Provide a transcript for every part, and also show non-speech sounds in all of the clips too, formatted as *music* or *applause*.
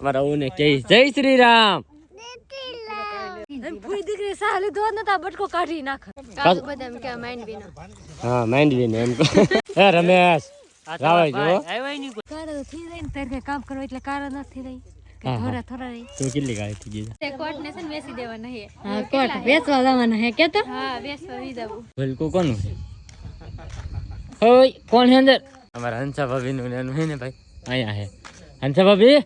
અમારા ઓને કે જય શ્રી રામ પૂરી દીકરી સાહ લીધો નતા ને તો બટકો કાઢી નાખ. કાલ બધા એમ કે માઇન્ડ બીનો હા માઇન્ડ ને એમ. હે રમેશ રાવાઈ જો. કારા તો થઈ જાય ને તારે કામ કરવા એટલે કારા નથી રહી. હા, હા. થોડા થોડા રહી. તું કેટલી ગાળી થઈ ગઈ તે કોટ ને છે ને વેચી દેવાના હે. હા કોટ વેચવા જવાના હે કે તો? હા વેચવા વી દેવું. ભલકું કોનું ઓય કોણ છે અંદર? અમારા હંસા ભાભી નું એનું હે ને ભાઈ? અહીંયા હે. હંસા ભાભી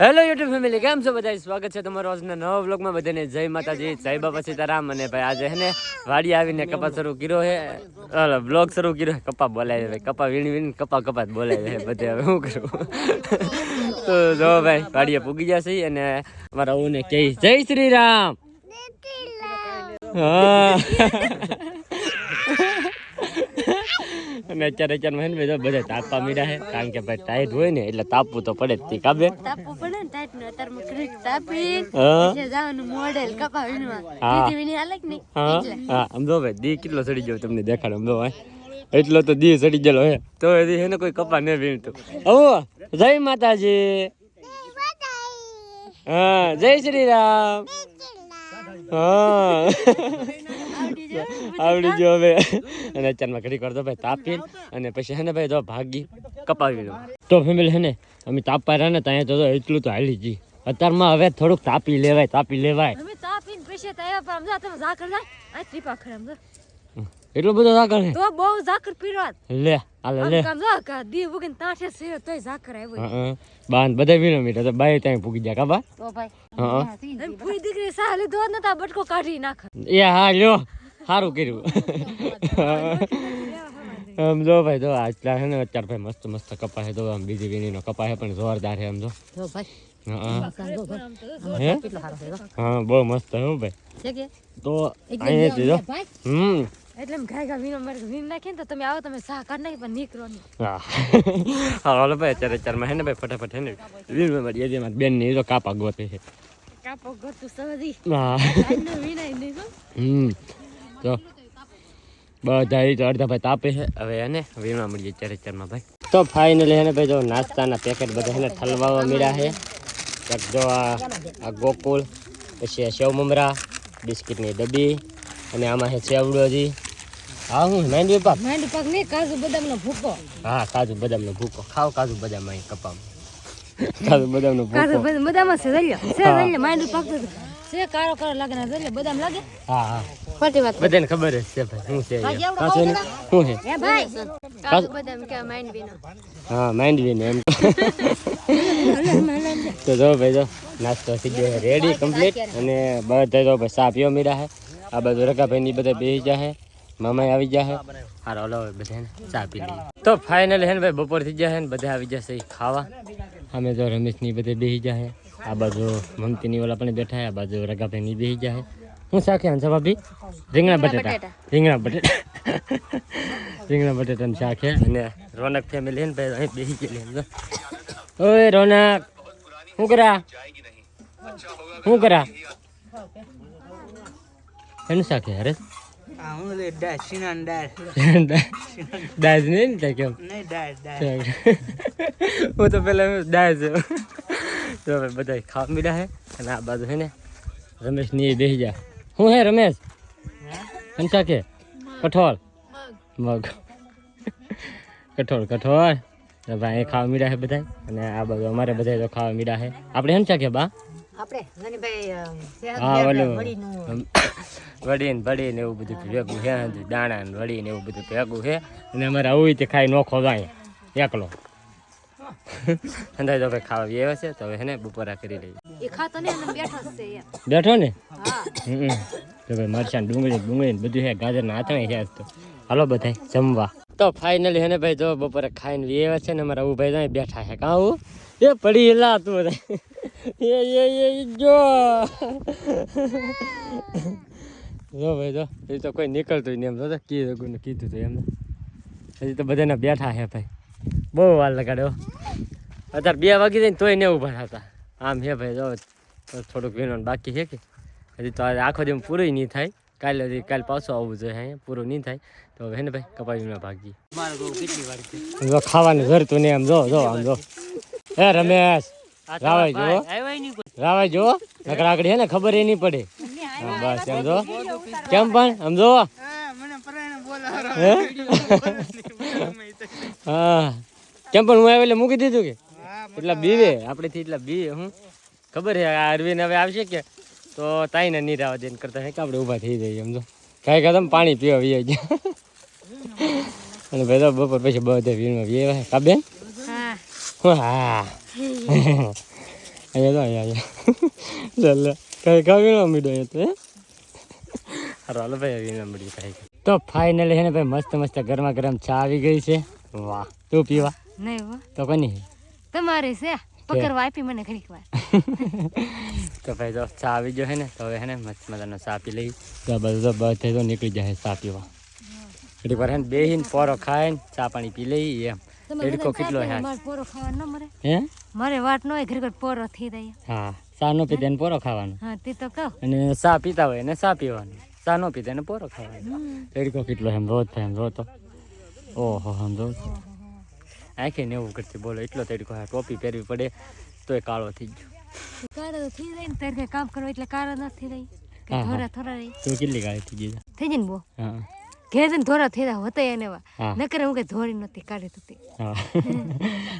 હેલો યુટ્યુબ ફેમિલી કેમ છો બધા સ્વાગત છે તમારો આજના નવા વ્લોગમાં. બધાને જય માતાજી જય બાપા સીતારામ. અને ભાઈ આજે હે ને વાડી આવીને કપા શરૂ કર્યો હે. બ્લોગ શરૂ કર્યો કપા બોલાય ભાઈ. કપા વીણી વીણી કપા કપા બોલાય છે બધે. હવે શું કરું? તો જો ભાઈ વાડીએ પૂગી જશે અને અમારા ઓને કહી જય શ્રી રામ. હા. અને અત્યારે અત્યારમાં મહેન ભાઈ બધા તાપવા મીડા છે. કારણ કે ભાઈ ટાઈટ હોય ને એટલે તાપવું તો પડે જ તે કાબે તાપવું પડે ને ટાઈટનું અત્યારે ક્રિક તાપી. જવાનું મોડેલ કપા વીણવા હા. દીદી હા આમ ભાઈ દી કેટલો સડી ગયો તમને દેખાડ અમદો ભાઈ. એટલો તો દી સડી ગયેલો હે તો એ એને કોઈ કપા ન વીણતું. ઓ જય માતાજી. હા જય શ્રી રામ. હા. આવડી ગયો હવે. અને અત્યારમાં ઘડી કરતો ભાઈ તાપી અને પછી હે ને ભાઈ તો ભાગી કપાવી તો ફેમિલી હે ને અમે તાપવા રહ્યા ને ત્યાં તો જો એટલું તો હાલી ગઈ અત્યારમાં હવે થોડુંક તાપી લેવાય તાપી લેવાય. એટલો તમે ઝાકર બધું હે તો બહુ ઝાકર પીરવા લે હાલે લે. કામ જો કે દી વગન તાઠે સે તોય ઝાકર આવ્યો હા બાન બધા વીણો મીઠા તો બાય ત્યાં પૂગી કા બા? તો ભાઈ. હા પૂરી દીકરી સાલે લીધો હોત ને આ બટકો કાઢી નાખ. એ હા લ્યો. સારું કર્યું. આમ જો ભાઈ જો આજલા છે ને અત્યારે ભાઈ મસ્ત મસ્ત કપા છે. તો આમ બીજી વીણીનો કપા છે પણ જોરદાર છે આમ જો. હા બહુ મસ્ત હો ભાઈ. તો અહીંયા જો. હમ. એટલે ગાય વીનો મારે વીણ નાખીએ ને તો તમે આવો તમે સાહ કાઢ નાખી પણ નીકળો નહીં. હા. હા હાલો ભાઈ અત્યારે અત્યારમાં હે ને ભાઈ ફટાફટ હે ને વીણવા મારી એમાં બેનની તો કાપા ગોતે છે. કાપો ગોતું સવધી હા. વીણાય નહીં હમ. તો બધા તો અડધા ભાઈ તાપે છે. હવે એને વીણવા મળીએ ચારે ચારમાં ભાઈ. તો ફાઇનલી એને ભાઈ જો નાસ્તાના પેકેટ બધા એને ઠલવાવા મળ્યા છે. એક જો આ ગોકુળ પછી આ સેવ મમરા બિસ્કિટની ડબ્બી અને આમાં છે સેવડોજી હા હું માંડવી પાક માંડી પાક નહીં કાજુ બદામનો ભૂકો. હા કાજુ બદામનો ભૂકો. ખાવ કાજુ બદામ અહીં કપામાં. *laughs* કાજુ બદામનો કાજુ ભૂકો બદામ બદામ છે જલ્યો. છે જલ્યો. માંડી પાક છે કાળો કાળો લાગે ને જલ્યો બદામ લાગે? હા હા. ખોટી વાત બધાને ખબર જ છે ભાઈ શું છે ને? શું હે ભાઈ? કાજુ બદામ કે માંડ બીનો હા માંડવી ને એમ. તો જો ભાઈ જો નાસ્તો થઈ ગયો રેડી કમ્પ્લીટ અને બધા જો ભાઈ ચા પીવા મીડા છે. આ બધું રકાભાઈ ની બધા બેસી જાય મામા આવી જાય હારો હલો બધાને ચા પી લઈએ. તો ફાઇનલ હે ને ભાઈ બપોર થઈ જાય ને બધા આવી જશે ખાવા. અમે જો રમેશની બધે બેસી જાય આ બાજુ મમતી ની ઓલા પણ બેઠા આ બાજુ રગાભાઈ ની બેસી જાય હું શાકે હંસા ભાભી? રીંગણા બટેટા. રીંગણા બટેટા. રીંગણા બટેટાનું શાક છે અને રોનક ફેમિલી ને ભાઈ અહીં બેસી ગયેલી એમ ઓય રોનક શું કરા? શું કરા? એનું શાક છે હું નહીં ને કેમ? હું તો પેલા તો બધા ખાવા મીડા હે અને આ બાજુ હે ને રમેશની બેસી જા શું હે રમેશ? શાક છે કઠોળ. મગ. કઠોળ કઠોળ. ભાઈ ખાવા મીડા છે બધા અને આ બાજુ અમારે બધા તો ખાવા મીડા છે આપણે એમ શાક કે બા? ઓલું વડીને એવું બધું ભેગું છે દાણા ને વડીને એવું બધું ભેગું છે અને અમારે આવું રીતે ખાઈ નો ખોવાય. એકલો. અંદાજ તો ખાવા આવ્યા છે તો હવે ને બપોરા કરી લઈએ. ને બેઠો ને? તો ભાઈ મરચાં ડુંગળી ડુંગળી ને બધું છે ગાજરના આથણે છે તો. હાલો બધા જમવા. તો ફાઇનલી હે ને ભાઈ જો બપોરે ખાઈને આવ્યા છે ને અમારા ઊભા ભાઈ બેઠા છે કાં એ પડી એલા તું. બધા એ એ એ જો. જો ભાઈ જો. એ તો કોઈ નીકળતું નહીં એમ તો કીધું ને કીધું હતું એમને. હજી તો બધાને બેઠા છે ભાઈ. બહુ વાર લગાડ્યો અત્યારે બે વાગી જાય ને તોય ને ઊભા હતા આમ હે ભાઈ જો. તો થોડુંક વિનોન બાકી છે કે? હજી તો આજે આખો દિવસ પૂરું નહીં થાય. કાલે હજી કાલે પાછું આવવું જોઈએ અહીંયા. પૂરું નહીં થાય. તો હવે હે ને ભાઈ કપાવીમાં ભાગી ખાવાનું ખાવાનું ઘરતું નહીં આમ જો જો આમ જો. હે રમેશ. રાવાય જો. રાવાય જો? નકર હે ને ખબર એ નહીં પડે. બસ એમ જો. કેમ પણ? આમ જો. મને પરાયને બોલા હે? કેમ પણ હું આવેલે મૂકી દીધું કે? એટલા બીવે. આપણેથી એટલા બીવે હું? ખબર છે આ અરવિંદ હવે આવશે કે? તો તાઈને નહીં રાવા દે કરતા હે કે આપણે ઊભા થઈ જઈએ સમજો કાંઈ કાં તમે પાણી પીવા વી ગયા. અને ભાઈ તો બપોર પછી બધે વીણમાં વી કાબેન? હા. *laughs* અહીંયા તો અહીંયા અહીંયા. લે લે. કઈ કા વીણવા મીડો અહીંયા તો હાલો ભાઈ વીણવા મળી કાંઈ તો ફાઇનલી હે ને ભાઈ મસ્ત મસ્ત ગરમા ગરમ ચા આવી ગઈ છે. વાહ. તું પીવા? નહીં વાહ તો કોની તમારે છે પકડવા આપી મને ઘડીક વાર. *laughs* તો ભાઈ તો ચા આવી ગયો હે ને તો હવે હે ને મસ્ત મજાનો ચા પી લઈ. તો આ બધું તો બધે તો નીકળી જાય ચા પીવા. ઘડીક વાર હે ને બેહીને પોરો ખાઈને ચા પાણી પી લઈ એમ. તડકો કેટલો હે પોરો ખાવાનો ન મરે હે? મારે વાટ ન હોય ઘર વાર પોરો થઈ જાય. હા સા નો પીતા ને પોરો ખાવાનો? હા તે તો કહો. અને સા પીતા હોય ને સા પીવાનું? સા નો પીતા ને પોરો ખાવાનો? તડકો કેટલો એમ રોજ થાય એમ જો તો ઓહો હમ જો આખે ને એવું કરશે બોલો એટલો તડકો હા ટોપી પહેરવી પડે તોય કાળો થઈ ગયો. કાળો તો થઈ જાય ને તારે કામ કરવા એટલે કાળો ન થઈ જાય. થોડા થોડા રહી. તો કેટલી કાળી થઈ ગઈ થઈ જાય ને બહુ? હા. ઘેર જઈને ધોરા થયા હતા એને વા નકર હું કે ધોરી નથી કાઢી તું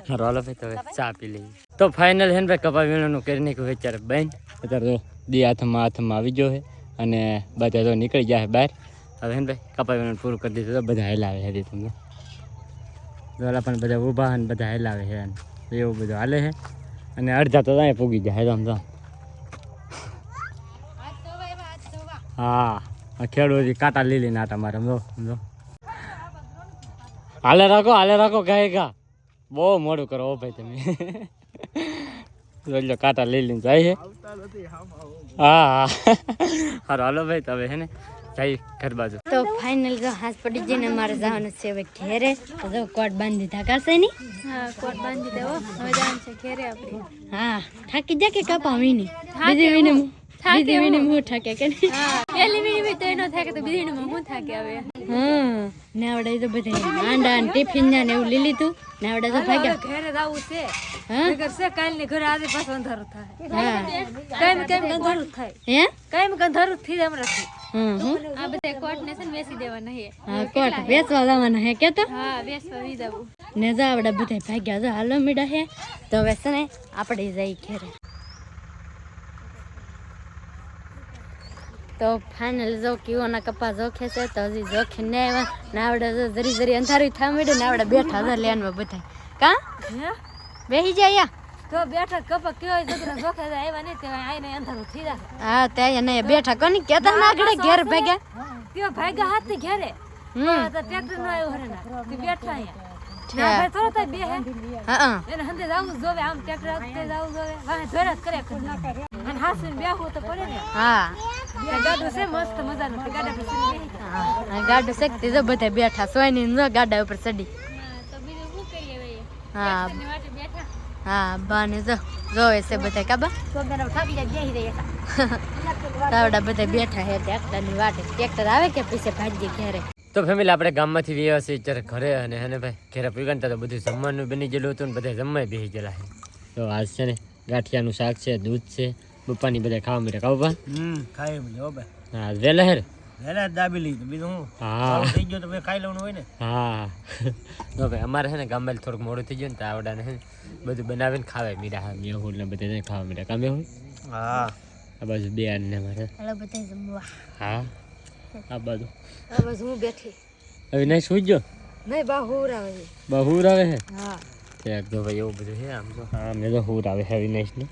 રોલ રોલો ભાઈ તો ચા પી લઈ તો ફાઇનલ હેન ભાઈ કપા વીણવાનું કરી નાખ્યું વિચાર બેન અત્યારે તો દી હાથમાં હાથમાં આવી ગયો છે અને બધા તો નીકળી જાય બહાર. હવે હેન ભાઈ કપા વીણવાનું પૂરું કરી દીધું તો બધા હેલાવે છે તમને. દોલા પણ બધા ઊભા અને બધા હેલાવે છે એવું બધું હાલે છે. અને અડધા તો ત્યાં પૂગી જાય આમ તો. હા. આ ખેડૂત કાંટા લીલી નાટા મારે સમજો સમજો હાલે રાખો હાલે રાખો ગાય ગા. બહુ મોડું કરો ભાઈ તમે. જોઈ લો કાંટા લઈ લઈને જાય છે હા હા. હારો હાલો ભાઈ તમે હે ને જાય ઘર બાજુ. તો ફાઇનલ જો હાથ પડી જઈને મારે જવાનું છે હવે ઘેરે. તો જો કોટ બાંધી થાકાશે ની? હા કોટ બાંધી દેવો હવે જવાનું છે ઘેરે આપણે. હા થાકી જા કે કપા વીની બીજી વીને બીજી વીને હું. થાકે કે નહીં? હા. પહેલી વીણી તો એનો તો બીજી હું થાકે હવે. હા ને આવડે તો બધા માંડા ને ટિફિન ને એવું લઈ લીધું. ને આવડે તો ભાગ્યા. ઘરે જવું છે. હા? નગર કાલની ઘરે આજે પાછું અંધારું થાય. હા. કાયમ કાયમ અંધારું થાય. હે? કાયમ અંધારું થઈ જાય હમણાંથી. હમ હમ. આ બધા કોટ ને છે ને વેચી દેવાના છે હા કોટ વેચવા જવાના હે કે તો હા વેચવા વી દેવું ને જો આવડે બધા ભાગ્યા જો. હાલો મીડા હે. તો હવે છે ને આપણે જઈ ઘેરે. તો ફાઇનલ જો કીઓના કપા જોખે છે તો હજી જોખે ને આવ્યા. નાવડા જો જરી જરી અંધારી થવા માંડ્યું ને આવડે બેઠા હતા લેનમાં બધા કા? બેસી જાય તો બેઠા કપા કયો જગરા જોખે આવ્યા નહીં તે આઈને અંધારું થઈ જાય હા ત્યાં એને બેઠા કોની? કેતા ના આગળ ઘેર ભાગ્યા તેવા ભાગ્યા હાથથી ઘેરે? હમ. તો ટ્રેક્ટર નો આવ્યો હરે ના તે બેઠા અહીંયા. ના ભાઈ થોડો થાય બે હે. હા એને હંદે જાવું જોવે આમ ટ્રેક્ટર હાથે જાવું જોવે. વાહે ધોરા જ કરે. અને હાસુને બેહવું તો પડે ને. હા. ગાડું છે મસ્ત બેઠા, સોયની જો ગાડા ઉપર ચડી. તો હા ની વાટે બેઠા હા, બાને જો, જોવે છે બધા કાબા તાવડા બધા બેઠા હે, ટ્રેક્ટરની વાટે. ટ્રેક્ટર આવે કે પછી ભાગી ઘેરે તો ફેમિલી આપણે ગામમાંથી વ્યવસ્થિત ઘરે અને હે ભાઈ, ઘરે પીગનતા તો બધું જમવાનું બની ગયેલું હતું ને બધા જમવાય બેસી ગયેલા છે તો આજ છે ને ગાંઠિયાનું શાક છે, દૂધ છે બપ્પાની બધા ખાવા મળે ખાવ બા હમ ખાઈ મળે ભાઈ. હા વેલા હેર? વેલા દાબી લીધું બીજું હું? હા. થઈ ગયો તો ખાઈ લેવાનું હોય ને. હા. *laughs* તો ભાઈ અમારે છે ને ગામમાં થોડુંક મોડું થઈ ગયું ને તો આવડાને છે બધું બનાવીને ખાવે મીરા હા મેહુલ ને બધા ખાવા મળે કામે હોય હા. આ બાજુ બે ને મારે હાલો બધા જમવા. હા? આ બાજુ. આ બસ હું બેઠી. હવે નહીં ગયો? નહીં બા હોર આવે બહુર આવે છે? હા. એક તો ભાઈ એવું બધું છે આમ તો. હા મેં તો હુર આવે હેવી નાઈસ ને.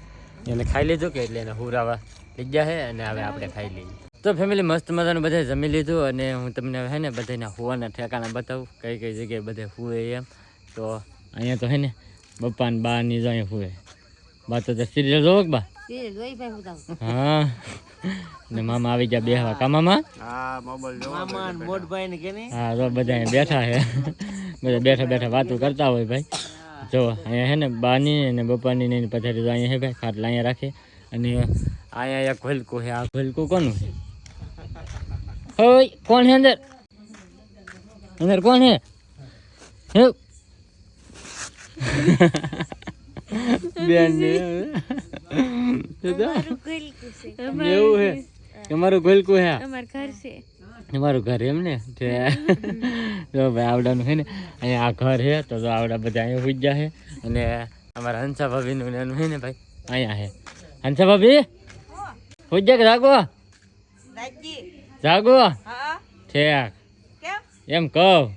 એને ખાઈ લીધું કે એટલે એને હુરાવા લઈ ગયા છે અને હવે આપણે ખાઈ લઈએ. તો ફેમિલી મસ્ત મજાનું બધા જમી લીધું અને હું તમને હે ને બધાના હોવાના ઠેકાણા બતાવું કઈ કઈ જગ્યાએ બધે હુએ એમ. તો અહીંયા તો હે ને બપ્પા ને બા ની જાય અહીંયા હુએ બા તો સિરિયલ જોવો કે બા? જોઈ ભાઈ હું હા. ને મામા આવી ગયા બેહવા. કા મામા? હા મોબાઈલ જો મામા મોટભાઈ ને કે હા તો બધા અહીંયા બેઠા છે બધા બેઠા બેઠા વાતો કરતા હોય ભાઈ. જો અહીંયા છે ને બાની અને બપાની ને પથારી તો અહીંયા હે ભાઈ ખાટલા અહીંયા રાખે. અને અહીંયા એક ભલકું છે આ ભલકું કોનું છે? હોય કોણ છે અંદર? અંદર કોણ છે? હે બેન એવું છે? તમારું ગોલકું હે અમાર ઘર છે. તમારું ઘર એમ ને જો ભાઈ આવડાનું છે ને અહીંયા આ ઘર છે તો આવડા બધા અહીંયા પૂજ છે. અને અમારા હંસા ભાભીનું ને એનું છે ને ભાઈ અહીંયા છે. હંસા ભાભી? પૂજ કે જાગો? જાગો? ઠેક. એમ કહું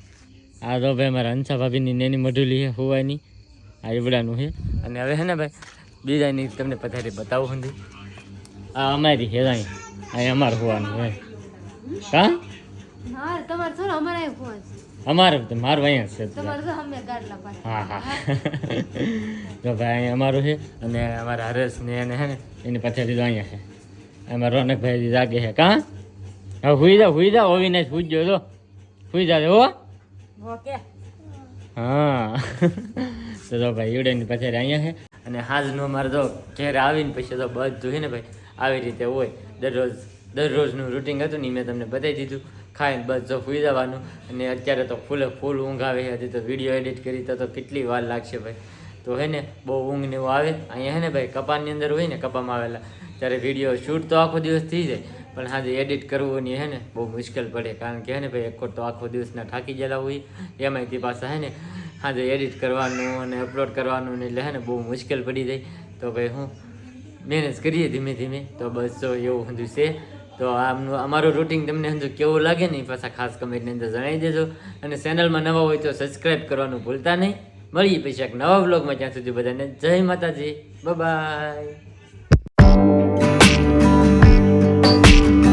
આ તો ભાઈ અમારા હંસા ભાભીની નેની મઢુલી છે હોવાની. આ એવડાનું છે. અને હવે છે ને ભાઈ બીજાની તમને પથારી બતાવું હતી આ અમારી છે અહીં અહીં અમારું હોવાનું છે. કા હા તમારે થોડો અમારે ફોન અમારે મારું અહીંયા છે તમારે તો અમે ગાડલા પાસે હા હા. તો ભાઈ અહીંયા અમારું છે અને અમારા હરેશ ને એને છે ને એની પછાડી તો અહીંયા છે. એમાં રોનકભાઈ જાગે છે. કા? હવે હુઈ જાઓ હુઈ જાઓ ઓવીને પૂછજો તો હુઈ જાજો હો. હા. તો તો ભાઈ ઈવડેની પછી અહીંયા છે. અને હાજનું અમારે તો ઘેર આવીને પછી તો બધું છે ને ભાઈ આવી રીતે હોય. દરરોજ દરરોજનું રૂટિન હતું ને મેં તમને બતાવી દીધું. ખાઈને બસ જો સુઈ જવાનું. અને અત્યારે તો ફૂલે ફૂલ ઊંઘ આવે હજી તો વીડિયો એડિટ કરી તો કેટલી વાર લાગશે ભાઈ. તો હે ને, બહુ ઊંઘ ને એવું આવે. અહીંયા હે ને ભાઈ કપાની અંદર હોય ને, કપામાં આવેલા. ત્યારે વીડિયો શૂટ તો આખો દિવસ થઈ જાય. પણ આજે એડિટ કરવું ને હે ને, બહુ મુશ્કેલ પડે. કારણ કે હે ને ભાઈ, એક તો આખો દિવસના થાકી ગયેલા હોય. એમાંયથી પાછા હે ને, આજે એડિટ કરવાનું અને અપલોડ કરવાનું એટલે હે ને, બહુ મુશ્કેલ પડી જાય. તો ભાઈ હું મેનેજ કરીએ ધીમે ધીમે. તો બસ જો એવું બધું છે. તો આમનું અમારું રૂટિન તમને અંદર કેવું લાગે ને પાછા ખાસ કમેન્ટની અંદર જણાવી દેજો. અને ચેનલમાં નવા હોય તો સબસ્ક્રાઈબ કરવાનું ભૂલતા નહીં. મળીએ પછી એક નવા બ્લોગમાં ત્યાં સુધી બધાને જય માતાજી. બાય